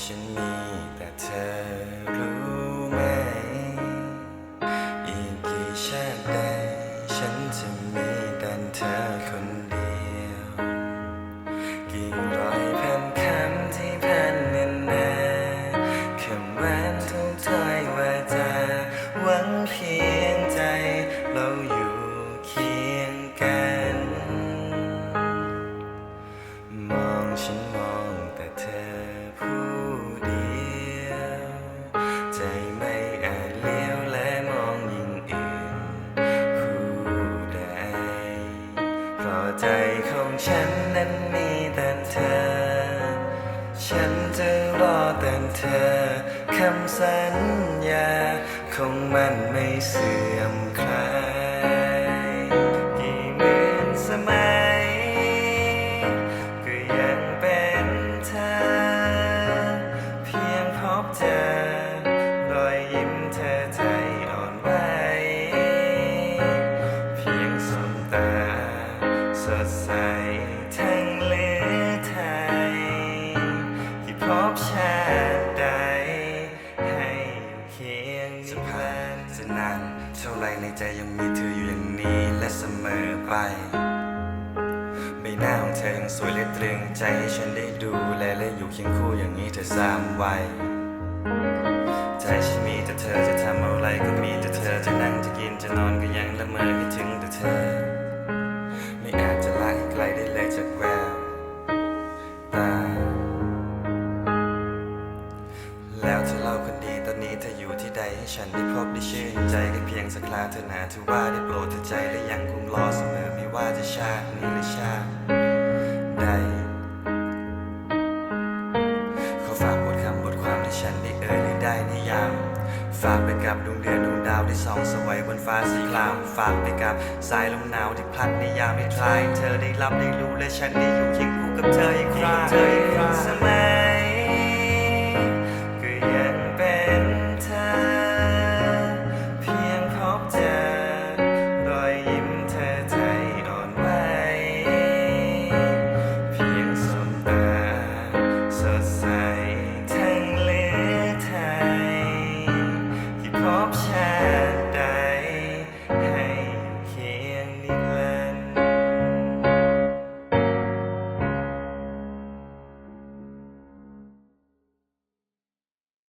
ฉันมีแต่เธอรู้ไหม อีกกี่ชาติใดฉันจะมีแต่เธอคนเดียว ใจของฉันนั้นมีแต่เธอ ฉันจะรอแต่เธอ คำสัญญาคงมันไม่เสื่อมคลาย ดใสทั้งเลือไทย ที่พบชาติใด ให้อยู่เคียงจะผ่านจะนานเท่าไรในใจยังมีเธออยู่อย่างนี้และเสมอไปใบหน้าของเธอยังสวยและตรึงใจให้ฉันได้ดูแลและอยู่เคียงคู่อย่างนี้เธอสามวัยใจฉันมีแต่เธอจะทำอะไรก็มีแต่เธอจะนั่งจะกินจะนอนก็ยังละเมอคิดถึงแต่เธอ แล้วเธอเล่าคนดีตอนนี้เธออยู่ที่ใดให้ฉันได้พบได้ชื่นใจแค่เพียงสักคราเธอหนาถือว่าได้โปรดเธอใจและยังคงรอเสมอไม่ว่าจะชาตินี้หรือชาติใดขอฝากบทคำบทความที่ฉันได้เอ่ยหรือได้นิยามฝากไปกับดวงเดือนดวงดาวที่ส่องสวัยบนฟ้าสีคราม ฝากไปกับสายลมหนาวที่พัดในยามที่คลาย เธอได้รับได้รู้และฉันได้อยู่เคียงคู่กับเธออีกครั้งเธออีกครั้งสมัย